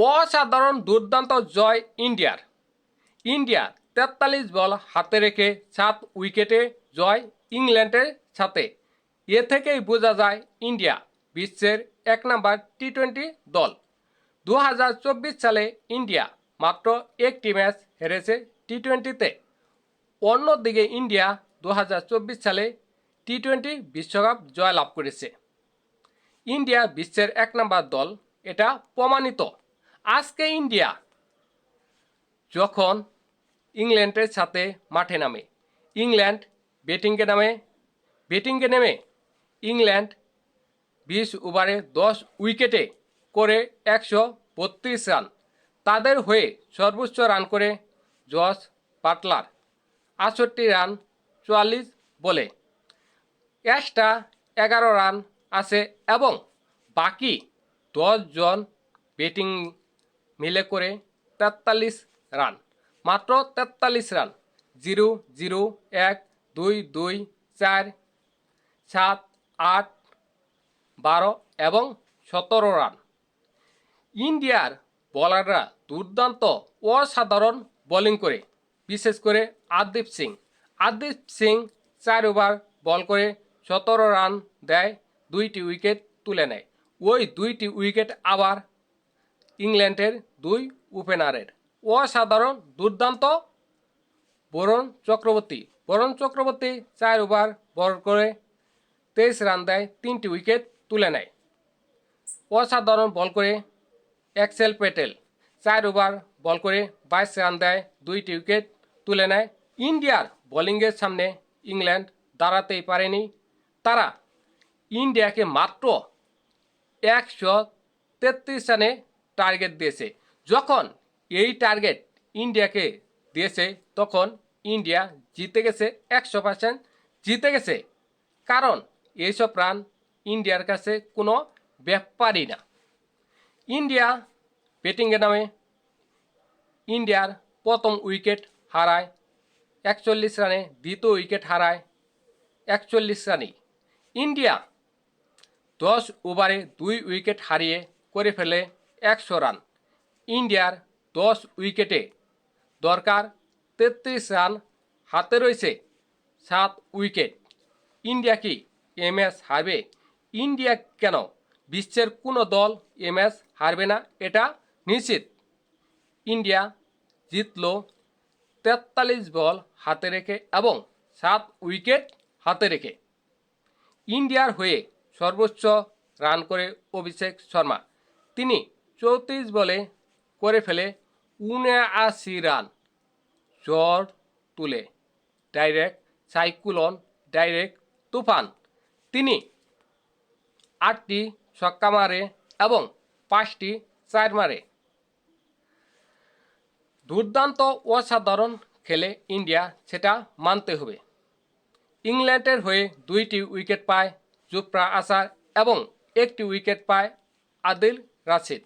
অসাধারণ দুর্দান্ত জয় ইন্ডিয়ার। ইন্ডিয়া তেতাল্লিশ বল হাতে রেখে সাত উইকেটে জয় ইংল্যান্ডের সাথে। এ থেকেই বোঝা যায় ইন্ডিয়া বিশ্বের এক নম্বর টি টোয়েন্টি দল। দু হাজার চব্বিশ সালে ইন্ডিয়া মাত্র একটি ম্যাচ হেরেছে টি টোয়েন্টিতে অন্যদিকে ইন্ডিয়া দু হাজার চব্বিশ সালে টি টোয়েন্টি বিশ্বকাপ জয়লাভ করেছে। ইন্ডিয়া বিশ্বের এক নম্বর দল, এটা প্রমাণিত। আজকে ইন্ডিয়া যখন ইংল্যান্ডের সাথে মাঠে নামে, ইংল্যান্ড ব্যাটিংয়ে নামে ব্যাটিংয়ে নেমে ইংল্যান্ড বিশ ওভারে দশ উইকেটে করে একশো বত্রিশ রান। তাদের হয়ে সর্বোচ্চ রান করে জস বাটলার, আটষট্টি রান চুয়াল্লিশ বলে। এক্সট্রা এগারো রান আছে এবং বাকি জন ব্যাটিং মিলে করে তেতাল্লিশ রান। মাত্র তেতাল্লিশ রান। জিরো জিরো, এক, দুই দুই, চার, সাত, আট, বারো এবং সতেরো রান। ইন্ডিয়ার বোলাররা দুর্দান্ত, অসাধারণ বোলিং করে, বিশেষ করে আরদীপ সিং। আরদীপ সিং চার ওভার বল করে সতেরো রান দেয়, দুইটি উইকেট তুলে নেয়। ওই দুইটি উইকেট আবার ইংল্যান্ডের দুই ওপেনারের অসাধারণ দুর্দান্ত বরুণ চক্রবর্তী। বরুণ চক্রবর্তী চার ওভার বল করে তেইশ রান দেয়, তিনটি উইকেট তুলে নেয়। অসাধারণ বল করে এক্সেল প্যাটেল চার ওভার বল করে বাইশ রান দেয়, দুইটি উইকেট তুলে নেয়। ইন্ডিয়ার বোলিংয়ের সামনে ইংল্যান্ড দাঁড়াতেই পারেনি। তারা ইন্ডিয়াকে মাত্র একশো তেত্রিশ রানে টার্গেট দিয়েছে। যখন এই টার্গেট ইন্ডিয়াকে দিয়েছে, তখন ইন্ডিয়া জিতে গেছে একশো পার্সেন্ট জিতে গেছে। কারণ এইসব রান ইন্ডিয়ার কাছে কোনো ব্যাপারই না। ইন্ডিয়া ব্যাটিংয়ে নামে। ইন্ডিয়ার প্রথম উইকেট হারায়। একচল্লিশ রানে দ্বিতীয় উইকেট হারায়। একচল্লিশ রানেই। ইন্ডিয়া দশ ওভারে দুই উইকেট হারিয়ে করে ফেলে। একশো রান। ইন্ডিয়ার দশ উইকেটে দরকার তেত্রিশ রান হাতে রয়েছে সাত উইকেট। ইন্ডিয়া কি এ ম্যাচ হারবে? ইন্ডিয়া কেন বিশ্বের কোনো দল এ ম্যাচ হারবে না এটা নিশ্চিত। ইন্ডিয়া জিতল তেতাল্লিশ বল হাতে রেখে এবং সাত উইকেট হাতে রেখে। ইন্ডিয়ার হয়ে সর্বোচ্চ রান করে অভিষেক শর্মা। তিনি চৌত্রিশ বলে করে ফেলে উনআশি রান। জ্বর তুলে। ডাইরেক্ট সাইকুলন, ডাইরেক্ট তুফান। তিনি আটটি ছক্কা মারে এবং পাঁচটি চার মারে। দুর্দান্ত অসাধারণ খেলে ইন্ডিয়া সেটা মানতে হবে। ইংল্যান্ডের হয়ে দুইটি উইকেট পায় জুফরা আসার এবং একটি উইকেট পায় আদিল রাশিদ।